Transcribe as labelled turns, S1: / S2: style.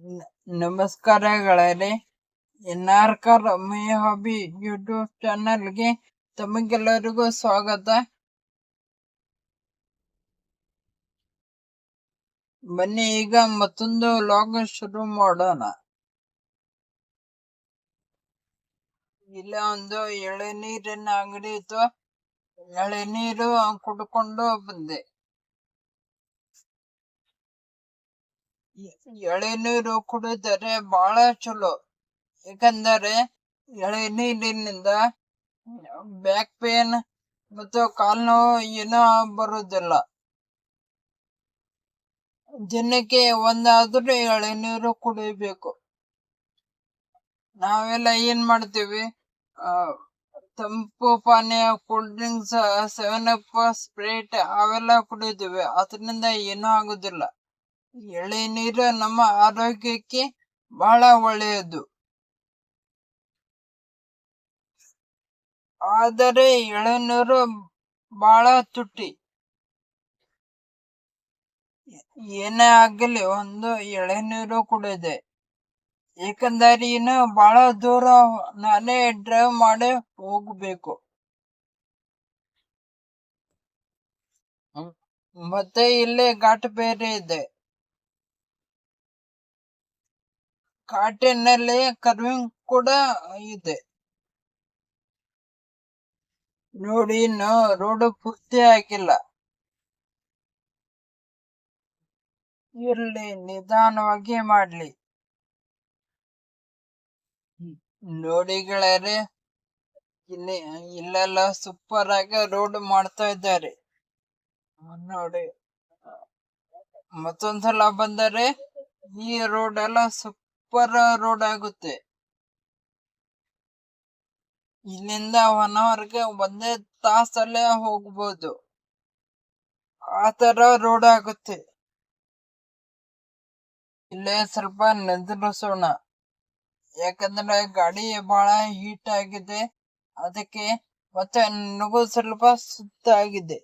S1: ನ- ನಮಸ್ಕಾರ ಗೆಳೆಯರೆ ಎನ್ ಆರ್ ಕರ್ ಮೈ ಹಾಬಿ ಯೂಟ್ಯೂಬ್ ಚಾನಲ್ಗೆ ತಮಗೆಲ್ಲರಿಗೂ ಸ್ವಾಗತ. ಬನ್ನಿ, ಈಗ ಮತ್ತೊಂದು ಲಾಗ್ ಶುರು ಮಾಡೋಣ. ಇಲ್ಲ ಒಂದು ಎಳೆನೀರಿನ ಅಂಗಡಿ ಇತ್ತು. ಎಳೆನೀರು ಕುಡ್ಕೊಂಡು ಬಂದೆ. ಎಳೆನೀರು ಕುಡಿದರೆ ಬಹಳ ಚಲೋ. ಯಾಕಂದರೆ ಎಳೆನೀರಿನಿಂದ ಬ್ಯಾಕ್ ಪೇನ್ ಮತ್ತು ಕಾಲ್ ನೋವು ಏನೋ ಬರುವುದಿಲ್ಲ. ದಿನಕ್ಕೆ ಒಂದಾದ್ರೂ ಎಳೆನೀರು ಕುಡಿಬೇಕು. ನಾವೆಲ್ಲ ಏನ್ ಮಾಡ್ತೀವಿ? ತಂಪು ಪಾನೀಯ cool drinks Seven Up Sprite ಅವೆಲ್ಲ ಕುಡಿತೀವಿ. ಅದರಿಂದ ಏನೂ ಆಗುದಿಲ್ಲ. ಎಳೆನೀರು ನಮ್ಮ ಆರೋಗ್ಯಕ್ಕೆ ಬಹಳ ಒಳ್ಳೆಯದು. ಆದರೆ ಎಳೆನೀರು ಬಹಳ ತುಟ್ಟಿ. ಏನೇ ಆಗಲಿ ಒಂದು ಎಳೆನೀರು ಕುಡಿದೆ. ಏಕೆಂದರೆ ಇನ್ನು ಬಹಳ ದೂರ ನಾನೇ ಡ್ರೈವ್ ಮಾಡಿ ಹೋಗಬೇಕು. ಮತ್ತೆ ಇಲ್ಲಿ ಘಾಟ್ ಬೇರೆ ಇದೆ. ಘಾಟಿನಲ್ಲಿ ಕರ್ವಿಂಗ್ ಕೂಡ ಇದೆ. ನೋಡಿ, ಇನ್ನು ರೋಡ್ ಪೂರ್ತಿ ಆಗಿಲ್ಲ. ಇರ್ಲಿ, ನಿಧಾನವಾಗಿ ಮಾಡ್ಲಿ. ನೋಡಿ ಗೆಳೆಯರೆ, ಇಲ್ಲಿ ಇಲ್ಲೆಲ್ಲ ಸೂಪರ್ ಆಗಿ ರೋಡ್ ಮಾಡ್ತಾ ಇದ್ದಾರೆ. ನೋಡಿ, ಮತ್ತೊಂದ್ಸಲ ಬಂದರೆ ಈ ರೋಡ್ ಎಲ್ಲ ಸೂಪರ್ ರೋಡ್ ಆಗುತ್ತೆ. ಇಲ್ಲಿಂದ ಒನ್ ಅವರ್ಗೆ ಒಂದೇ ತಾಸಲ್ಲೇ ಹೋಗ್ಬೋದು. ಆ ತರ ರೋಡ್ ಆಗುತ್ತೆ. ಇಲ್ಲೇ ಸ್ವಲ್ಪ ನಿದ್ರಿಸೋಣ. ಯಾಕಂದ್ರೆ ಗಾಡಿ ಬಹಳ ಹೀಟ್ ಆಗಿದೆ. ಅದಕ್ಕೆ ಮತ್ತೆ ನನಗೂ ಸ್ವಲ್ಪ ಸುಸ್ತಾಗಿದೆ